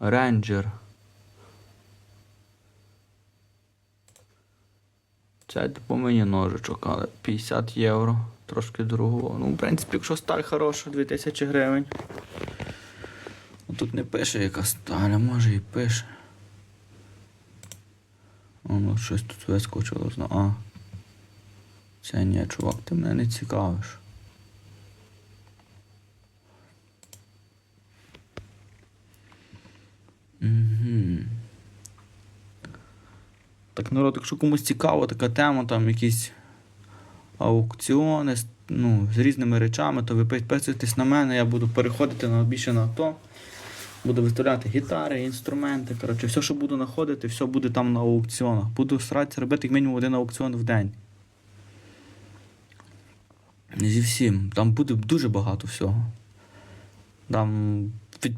Рейнджер. Це по мені ножичок, але 50 євро. Трошки дорого. Ну, в принципі, якщо сталь хороша, 2000 гривень. Ну, Тут не пише яка сталь, а може і пише. О, ну щось тут вискочило. А. Це ні, чувак, ти мене не цікавиш. Так, народ, якщо комусь цікаво така тема, там якісь аукціони ну, з різними речами, то ви підписуйтесь на мене, я буду переходити на більше на то. Буду виставляти гітари, інструменти. Коротше, все, що буду знаходити, все буде там на аукціонах. Буду старатися робити як мінімум один аукціон в день. Зі всім. Там буде дуже багато всього. Там